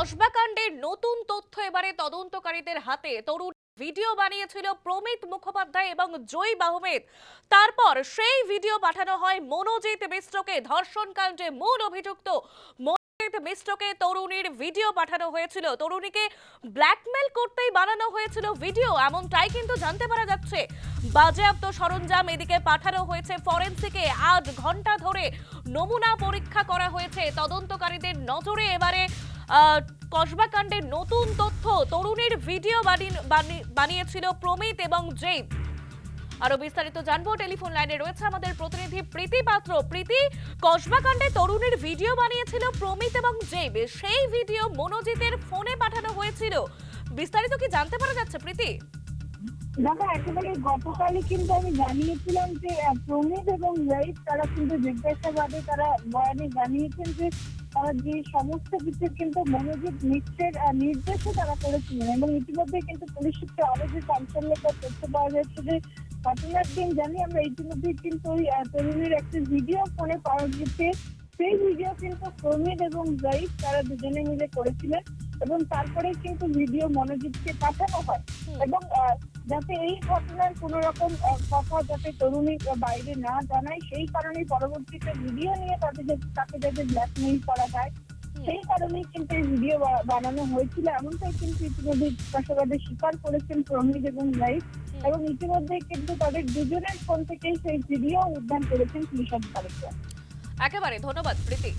কসবা নতুন তথ্য এবারে তদন্তকারীদের হাতে। তরুণ ভিডিও বানিয়েছিল প্রমিত মুখোপাধ্যায় এবং জয়ীব আহমেদ। তারপর সেই ভিডিও পাঠানো হয় মনোজিৎ মিশ্রকে। ধর্ষণ কাণ্ডে মূল অভিযুক্ত মনোজিৎ মিশ্রকে তরুণীর ভিডিও পাঠানো হয়েছিল। তরুণীকে ব্ল্যাকমেল করতেই বানানো হয়েছিল ভিডিও। এমনটাই কিন্তু জানতে পারা যাচ্ছে। বাজেয়াপ্ত সরঞ্জাম এদিকে পাঠানো হয়েছে ফরেন্সিকে। আট ঘণ্টা ধরে নমুনা পরীক্ষা করা হয়েছে। তদন্তকারীদের নজরে এবারে আহ, কসবা নতুন তথ্য তরুণীর ভিডিও বানিয়ে- বানি- বানিয়েছিল প্রমিত এবং জেব আরও বিস্তারিত জানব টেলিফোন লাইনে রয়েছে আমাদের প্রতিনিধি প্রীতি পাত্র। প্রীতি কসবা কাণ্ডে তরুণীর ভিডিও বানিয়েছিল প্রমিত এবং জেব সেই ভিডিও মনোজিতের ফোনে পাঠানো হয়েছিল। বিস্তারিত কি জানতে পারা যাচ্ছে প্রীতি? দেখো একেবারে গতকালই কিন্তু আমি জানিয়েছিলাম যে প্রমিত এবং রাইট তারা কিন্তু জিজ্ঞাসাবাদে তারা বয়ানে জানিয়েছেন যে যে সমস্ত কিছু কিন্তু মনোযোগ মিত্রের আহ, নির্দেশে তারা করেছিলেন এবং ইতিমধ্যে কিন্তু পুলিশ সূত্রে আরও যে চাঞ্চল্যকর তথ্য পাওয়া যাচ্ছে যে ঘটনার দিন জানি আমরা ইতিমধ্যে কিন্তু ওই তরুণীর একটি ভিডিও ফোনে পাওয়া গেছে সেই ভিডিও কিন্তু প্রমিত এবং জাইদ তারা দুজনে মিলে করেছিলেন এবং তারপরে কিন্তু ভিডিও মনোজিৎকে পাঠানো হয়। এবং যাতে এই ঘটনার কোন রকম কথা যাতে তরুণী বাইরে না জানায় সেই কারণে পরবর্তীতে ভিডিও নিয়ে তাদের তাকে যাতে ব্ল্যাকমেইল করা যায় সেই কারণেই কিন্তু এই ভিডিও বানানো হয়েছিল। এমনটাই কিন্তু ইতিমধ্যে জিজ্ঞাসাবাদে স্বীকার করেছেন প্রমিত এবং লাইফ এবং ইতিমধ্যে কিন্তু তাদের দুজনের ফোন থেকেই সেই ভিডিও উদ্ধার করেছেন পুলিশ আধিকারিকরা একেবারে ধন্যবাদ প্রীতি।